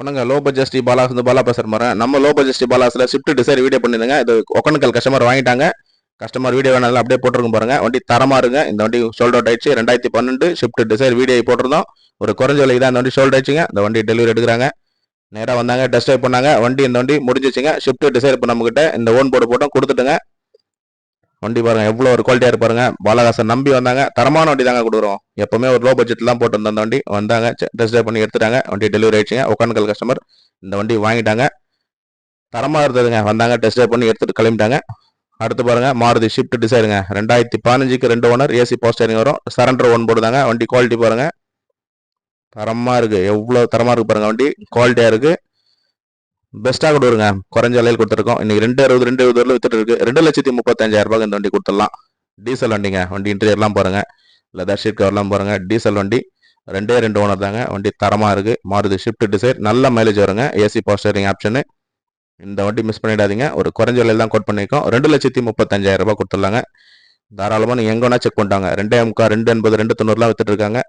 ஒன்றுங்க லோ ஜஸ்டி பாலாஸ் வந்து பாலா பேசுகிற மாதிரி. நம்ம லோ ஜஸ்டி பாலாஸில் ஷிஃப்ட் டிசைர் வீடியோ பண்ணிருங்க. இது ஒக்கனுக்கல் கஸ்டமர் வாங்கிட்டாங்க. கஸ்டமர் வீடியோ வேணாலும் அப்படியே போட்டிருக்கும் பாருங்க. வண்டி தரமா இருங்க. இந்த வண்டி சோல்ட் அவுட் ஆயிடுச்சு. ரெண்டாயிரத்தி பன்னெண்டு ஷிஃப்ட் டிசைர் வீடியோ போட்டிருந்தோம். ஒரு குறைஞ்ச விலைக்கு தான் இந்த வண்டி சோல்ட் ஆயிடுச்சுங்க. இந்த வண்டி டெலிவரி எடுக்கிறாங்க. நேராக வந்தாங்க டெஸ்ட் ட்ரைவ் பண்ணாங்க. வண்டி இந்த வண்டி முடிஞ்சிச்சுங்க. ஷிஃப்ட் டிசைர் இப்போ நம்மகிட்ட இந்த ஓன் போர்டு போட்டோம். கொடுத்துட்டுங்க. வண்டி பாருங்க எவ்வளோ ஒரு குவாலிட்டியாக இருப்பாருங்க பாலகாசன் நம்பி வந்தாங்க. தரமான வண்டி தாங்க கொடுக்குறோம். எப்பவுமே ஒரு லோ பட்ஜெட்லாம் போட்டு வந்த அந்த வண்டி. வந்தாங்க டெஸ்ட் ட்ரைவ் பண்ணி எடுத்துட்டாங்க. வண்டி டெலிவரி ஆயிடுச்சுங்க. ஒக்கான்கல் கஸ்டமர் இந்த வண்டி வாங்கிட்டாங்க. தரமாக இருந்ததுங்க. வந்தாங்க டெஸ்ட் ட்ரைவ் பண்ணி எடுத்துட்டு கிளம்பிட்டாங்க. அடுத்து பாருங்க மாருதி ஷிஃப்ட் டிசைருங்க ரெண்டாயிரத்தி பதினஞ்சுக்கு ரெண்டு ஓனர் ஏசி போஸ்டரிங் வரும். சரண்டர் ஒன் போர்டு தாங்க வண்டி குவாலிட்டி பாருங்க. தரமாக இருக்குது எவ்வளோ தரமாக இருக்குது பாருங்க வண்டி. குவாலிட்டியாக இருக்குது பெஸ்ட்டாக கொடுங்க குறைஞ்ச விலையில் கொடுத்துருக்கோம். இன்னைக்கு ரெண்டு அறுபது ரெண்டு இருபது வித்துட்டு இருக்கு. ரெண்டு லட்சத்தி முப்பத்தஞ்சாயிரம் ரூபாய் இந்த வண்டி கொடுத்துடலாம். டீசல் வண்டிங்க. வண்டி இன்டீரியர்லாம் பாருங்க. லெதர் ஷீட் கவர்லாம் பாருங்க. டீசல் வண்டி. ரெண்டே ரெண்டு ஓனர் தாங்க. வண்டி தரமாக இருக்கு. மாறுது. ஷிஃப்ட் டிசைர் நல்ல மைலேஜ் வருங்க. ஏசி பாஸ்டரிங் ஆப்ஷனு இந்த வண்டி மிஸ் பண்ணிடாதீங்க. ஒரு குறைஞ்ச விலையில் தான் கோட் பண்ணியிருக்கோம். ரெண்டு லட்சத்தி முப்பத்தஞ்சாயிரம் ரூபாய் கொடுத்துடலாங்க. தாராளமாக நீங்கள் எங்கே செக் பண்ணிட்டாங்க. ரெண்டே முக்கா ரெண்டு எண்பது ரெண்டு தொண்ணூறுலாம் வித்துட்டு இருக்காங்க.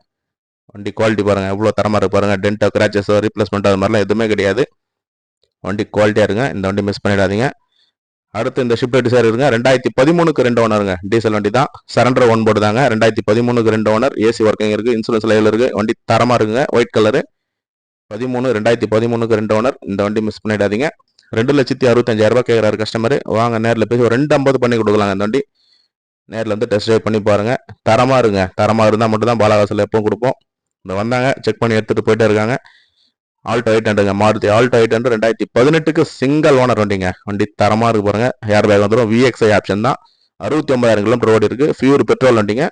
வண்டி குவாலிட்டி பாருங்க. எவ்வளோ தரமாக இருக்கு பாருங்கள் டென்ட்டோ கிராச்சஸோ ரீப்ளேஸ்மெண்ட்டோ அது மாதிரிலாம் எதுவுமே கிடையாது. வண்டி குவாலிட்டியாக இருங்க. இந்த வண்டி மிஸ் பண்ணிடாதீங்க. அடுத்து இந்த ஷிஃப்ட் டிசைர் இருங்க. ரெண்டாயிரத்தி பதிமூணுக்கு ரெண்டு ஓனருங்க டீசல் வண்டி தான் சரண்டர் ஒன் போர்டு தாங்க ரெண்டாயிரத்தி பதிமூணுக்கு ரெண்டு ஓனர் ஏசி ஒர்க்கிங் இருக்குது இன்சூரன்ஸ் லைவ்ல இருக்குது வண்டி தரமாக இருக்குங்க. ஒயிட் கலரு பதிமூணு ரெண்டாயிரத்தி பதிமூணுக்கு ரெண்டு ஓனர் இந்த வண்டி மிஸ் பண்ணிடாதீங்க. ரெண்டு லட்சத்தி அறுபத்தஞ்சாயிரரூபா கேட்குறாரு கஸ்டமர் வாங்க நேரில் பேசி ஒரு ரெண்டு ஐம்பது பண்ணி கொடுக்கலாங்க இந்த வண்டி. நேரில் வந்து டெஸ்ட் ட்ரைவ் பண்ணி பாருங்கள் தரமாக இருங்க. தரமாக இருந்தால் மட்டும் தான் பாலாகாசில் எப்பவும் கொடுப்போம். இந்த வந்தாங்க. செக் பண்ணி எடுத்துகிட்டு போயிட்டே இருக்காங்க. ஆல்டோ எயிட் ஹண்ட்ரடுங்க மாருதி ஆல்டோ எயிட் ஹண்ட்ரட் ரெண்டாயிரத்தி பதினெட்டுக்கு சிங்கிள் ஓனர் வண்டிங்க வண்டி தரமாக இருக்கு பாருங்க. ஏர் பேக் வந்துடும் விஎக்ஸ்ஐ ஆப்ஷன் தான். அறுபத்தி ஒன்பதாயிரம் கிலோமீட்டர் ஓடி இருக்கு. ஃபியூர் பெட்ரோல் வண்டிங்க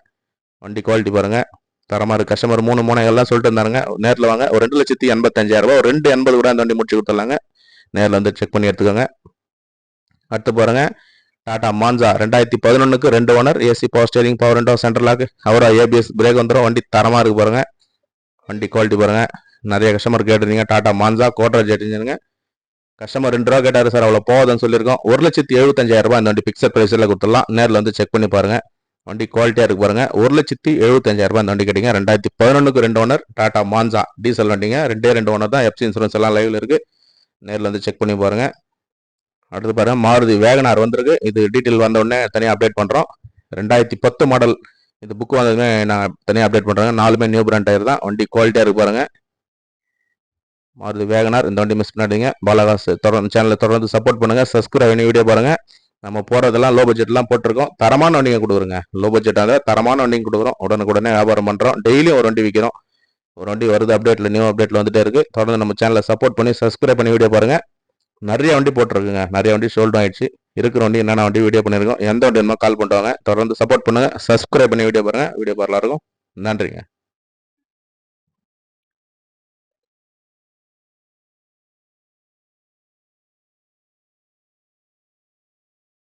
வண்டி குவாலிட்டி பாருங்க. தரமாக இருக்கு. கஸ்டமர் மூணு மூணு எல்லாம் சொல்லிட்டு இருந்தாருங்க. நேரில் வாங்க. ஒரு ரெண்டு லட்சத்தி எண்பத்தஞ்சாயிரம் ரூபாய். ஒரு ரெண்டு எண்பது கூட அந்த வண்டி முடிச்சு கொடுத்துடலாங்க. நேரில் வந்து செக் பண்ணி எடுத்துக்கோங்க. அடுத்து பாருங்க. டாடா மான்சா ரெண்டாயிரத்தி பதினொன்றுக்கு ரெண்டு owner AC power steering power window central lock அவரா ஏபிஎஸ் பிரேக் வந்துடும் வண்டி தரமாக இருக்கு பாருங்க. வண்டி குவாலிட்டி பாருங்க. நிறைய கஸ்டமர் கேட்டிருந்தீங்க. டாடா மான்சா கோட்ரேஜ் கேட்டிருந்தீங்க. கஸ்டமர் ரெண்டு ரூபா கேட்டார் சார் அவ்வளோ போகுதுன்னு சொல்லியிருக்கோம். ஒரு லட்சத்தி எழுபத்தஞ்சாயிரம் ரூபாய் இந்த வண்டி பிக்சர் பிரைஸில் கொடுத்துடலாம். நேரில் வந்து செக் பண்ணி பாருங்கள் வண்டி குவாலிட்டியாக இருக்கு பாருங்க. ஒரு லட்சத்தி எழுபத்தஞ்சாயிரம் ரூபாய் இந்த வண்டி கேட்டீங்க. ரெண்டாயிரத்தி பதினொன்றுக்கு ரெண்டு ஓனர் டாடா மான்சா டீசல் வண்டிங்க. ரெண்டே ரெண்டு ஓனர் தான். எஃப்சி இன்சூரன்ஸ் எல்லாம் லைவில் இருக்குது நேரில் வந்து செக் பண்ணி பாருங்கள் அடுத்து பாருங்கள் மாருதி வேகனார் வந்திருக்கு. இது டீட்டெயில் வந்த உடனே தனியாக அப்டேட் பண்ணுறோம் ரெண்டாயிரத்தி பத்து மாடல் இது புக் வந்ததுமே நான் தனியாக அப்டேட் பண்ணுறேங்க நாலுமே நியூ பிராண்ட் டயர் தான். வண்டி குவாலிட்டியாக இருக்கு பாருங்கள் மாருதி வேகனார் இந்த வண்டி மிஸ் பண்ணாதீங்க. பாலகாசு தொடர்ந்து சேனலை தொடர்ந்து சப்போர்ட் பண்ணுங்கள் சப்ஸ்கிரைப் பண்ணி வீடியோ பாருங்கள் நம்ம போகிறதெல்லாம் லோ பட்ஜெட்லாம் போட்டிருக்கோம். தரமான வண்டிங்க கொடுக்குறோங்க. லோ பட்ஜெட்டாக தரமான வண்டிங்க கொடுக்குறோம். உடனுக்குடனே வியாபாரம் பண்ணுறோம் டெய்லியும் ஒரு வண்டி விற்கிறோம் ஒரு வண்டி வருது அப்டேட்டில் நியூ அப்டேட்டில் வந்துட்டே இருக்குது தொடர்ந்து நம்ம சேனலை சப்போர்ட் பண்ணி சப்ஸ்கிரைப் பண்ணி வீடியோ பாருங்கள் நிறைய வண்டி போட்டிருக்குங்க. நிறைய வண்டி ஷோல்டு ஆயிடுச்சு. இருக்கிற வண்டி என்னென்ன வண்டி வீடியோ பண்ணியிருக்கோம் எந்த வண்டி வேணுமோ கால் பண்ணுவாங்க தொடர்ந்து சப்போர்ட் பண்ணுங்கள் சப்ஸ்கிரைப் பண்ணி வீடியோ பாருங்கள் வீடியோ பார்க்கலாம் இருக்கும் நன்றிங்க.